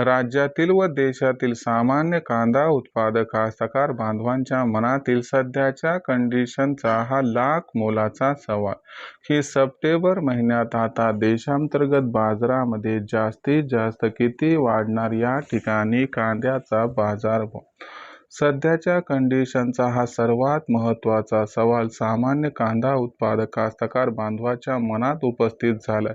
राज्यातील व देशातील सामान्य कांदा उत्पादक कास्तकार बांधवांच्या मनातील सध्याच्या कंडिशनचा हा लाख मोलाचा सवाल. की सप्टेंबर महिन्यात आता देशांतर्गत बाजारामध्ये जास्तीत जास्त किती वाढणार या ठिकाणी कांद्याचा बाजार सध्याच्या कंडिशनचा हा सर्वात महत्त्वाचा सवाल सामान्य कांदा उत्पादक कास्तकार बांधवाच्या मनात उपस्थित झाला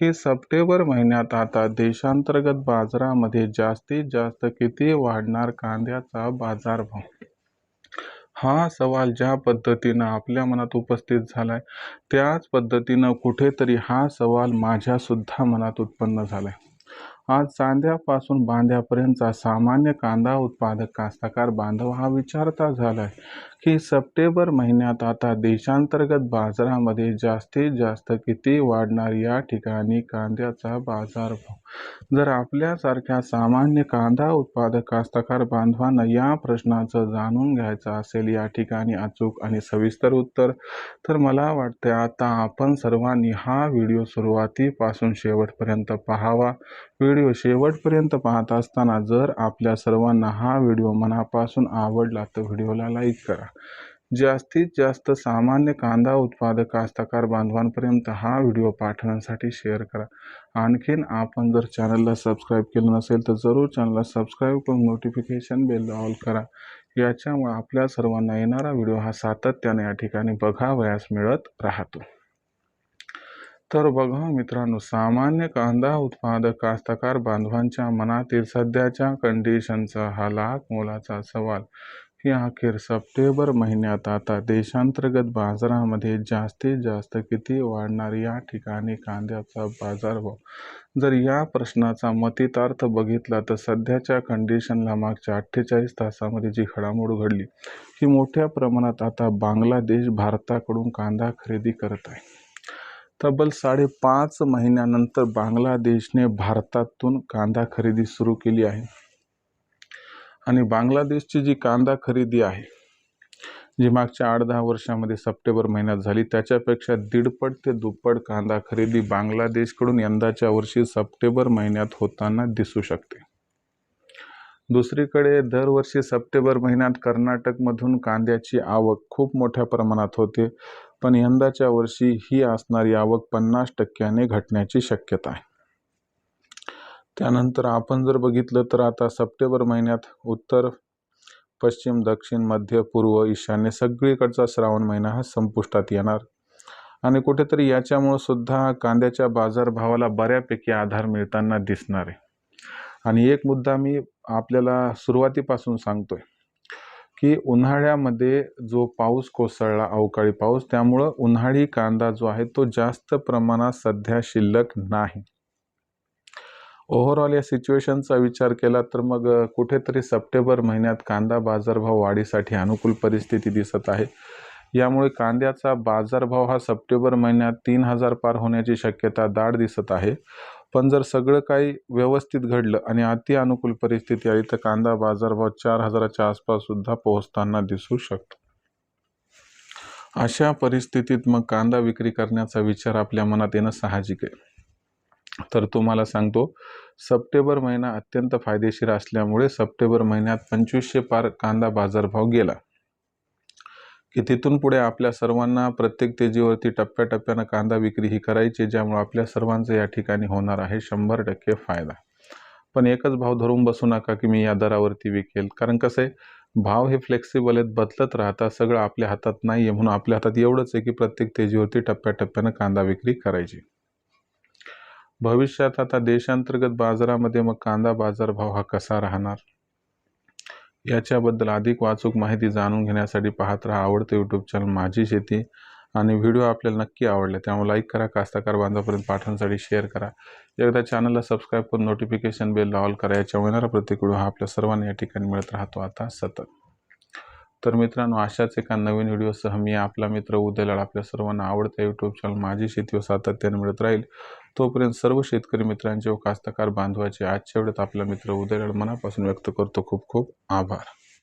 की सप्टेंबर महिन्यात आता देशांतर्गत बाजारामध्ये जास्तीत जास्त किती वाढणार कांद्याचा बाजारभाव? हा सवाल ज्या पद्धतीनं आपल्या मनात उपस्थित झालाय त्याच पद्धतीनं कुठेतरी हा सवाल माझ्यासुद्धा मनात उत्पन्न झालाय. आज चांद्यापासून बांध्यापर्यंतचा सामान्य कांदा उत्पादक कास्तकार बांधव हा विचारता झालाय. की सप्टेंबर महिन्यात आता देशांतर्गत बाजारामध्ये जास्तीत जास्त किती वाढणार या ठिकाणी कांद्याचा बाजारभाव? जर आपल्यासारख्या सामान्य कांदा उत्पादक कास्तकार बांधवांना या प्रश्नाचं जाणून घ्यायचं असेल या ठिकाणी अचूक आणि सविस्तर उत्तर तर मला वाटते आता आपण सर्वांनी हा व्हिडिओ सुरुवातीपासून शेवटपर्यंत पाहावा. व्हिडिओ शेवटपर्यंत पाहत असताना जर आपल्या सर्वांना हा व्हिडिओ मनापासून आवडला तर व्हिडिओला लाईक करा. जास्तीत जास्त सामान्य कांदा उत्पादक कास्तकार बांधवांपर्यंत हा व्हिडिओ पाठवण्यासाठी शेअर करा. आणखीन आपण जर चॅनलला सबस्क्राईब केलं नसेल तर जरूर चॅनलला सबस्क्राईब करून नोटिफिकेशन बेल ऑल करा. याच्यामुळे आपल्या सर्वांना येणारा व्हिडिओ हा सातत्याने या ठिकाणी बघावयास मिळत राहतो. तर बघा मित्रांनो सामान्य कांदा उत्पादक कास्तकार बांधवांच्या मनातील सध्याच्या कंडिशनचा हा लाख मोलाचा सवाल. की अखेर सप्टेंबर महिन्यात आता देशांतर्गत बाजारामध्ये जास्तीत जास्त किती वाढणार या ठिकाणी कांद्याचा बाजारभाव जर या प्रश्नाचा मतितार्थ बघितला तर सध्याच्या कंडिशनला मागच्या अठ्ठेचाळीस तासामध्ये जी घडामोड घडली ही मोठ्या प्रमाणात आता बांगलादेश भारताकडून कांदा खरेदी करत आहे. तब्बल साडेपाच महिन्यानंतर बांगलादेशने भारतातून कांदा खरेदी सुरू केली आहे. आणि बांगलादेशची जी कांदा खरेदी आहे जी मागच्या आठ दहा वर्षामध्ये सप्टेंबर महिन्यात झाली त्याच्यापेक्षा दीडपट ते दुप्पट कांदा खरेदी बांगलादेशकडून यंदाच्या वर्षी सप्टेंबर महिन्यात होताना दिसू शकते. दुसरीकडे दरवर्षी सप्टेंबर महिन्यात कर्नाटकमधून कांद्याची आवक खूप मोठ्या प्रमाणात होते पण यंदाच्या वर्षी ही असणारी आवक पन्नास टक्क्याने घटण्याची शक्यता आहे. त्यानंतर आपण जर बघितलं तर आता सप्टेंबर महिन्यात उत्तर पश्चिम दक्षिण मध्य पूर्व ईशान्य सगळीकडचा श्रावण महिना हा संपुष्टात येणार. आणि कुठेतरी याच्यामुळं सुद्धा कांद्याच्या बाजारभावाला बऱ्यापैकी आधार मिळताना दिसणार आहे. आणि एक मुद्दा मी आपल्याला सुरुवातीपासून सांगतोय की उन्हाळ्यामध्ये जो पाऊस कोसळला अवकाळी पाऊस त्यामुळं उन्हाळी कांदा जो आहे तो जास्त प्रमाणात सध्या शिल्लक नाही. ओव्हरऑल या सिच्युएशनचा विचार केला तर मग कुठेतरी सप्टेंबर महिन्यात कांदा बाजारभाव वाढीसाठी अनुकूल परिस्थिती दिसत आहे. यामुळे कांद्याचा बाजारभाव हा सप्टेंबर महिन्यात तीन हजार पार होण्याची शक्यता दाट दिसत आहे. पण जर सगळं काही व्यवस्थित घडलं आणि अति अनुकूल परिस्थिती आली तर कांदा बाजारभाव चार हजाराच्या आसपास सुद्धा पोहोचताना दिसू शकतो. अशा परिस्थितीत मग कांदा विक्री करण्याचा विचार आपल्या मनात येणं साहजिक आहे. तर तुम्हाला सांगतो सप्टेंबर महिना अत्यंत फायदेशीर असल्यामुळे सप्टेंबर महिन्यात पंचवीसशे पार कांदा बाजारभाव गेला. की तिथून पुढे आपल्या सर्वांना प्रत्येक तेजीवरती टप्प्याटप्प्यानं कांदा विक्री ही करायची ज्यामुळे आपल्या सर्वांचं या ठिकाणी होणार आहे शंभर टक्के फायदा. पण एकच भाव धरून बसू नका की मी या दरावरती विकेल. कारण कसं आहे भाव हे फ्लेक्सिबल आहेत बदलत राहतात सगळं आपल्या हातात नाही आहे म्हणून आपल्या हातात एवढंच आहे की प्रत्येक तेजीवरती टप्प्याटप्प्यानं कांदा विक्री करायची. भविष्यात आता देशांतर्गत बाजारामध्ये मग कांदा बाजारभाव हा कसा राहणार? याच्याबद्दल अधिक वाचूक माहिती जाणून घेण्यासाठी पाहत राहा आवडतं यूट्यूब चॅनल माझी शेती आणि व्हिडिओ आपल्याला नक्की आवडले त्यामुळे लाईक करा कास्ताकार बांधापर्यंत पाठवण्यासाठी शेअर करा. एकदा चॅनलला सबस्क्राईब करून नोटिफिकेशन बेल ऑल करा याच्या येणारा प्रत्येक व्हिडिओ हा आपल्या सर्वांना या ठिकाणी मिळत राहतो. आता सतत. तर मित्रांनो अशाच एका नवीन व्हिडिओसह मी आपला मित्र उदयलाड आपल्या सर्वांना आवडत्या यूट्यूब चॅनल माझी शेती व सातत्याने मिळत राहील. तोपर्यंत सर्व शेतकरी मित्रांचे व कास्तकार बांधवाचे आजच्या वेळेत आपला मित्र उदयलाड मनापासून व्यक्त करतो खूप खूप आभार.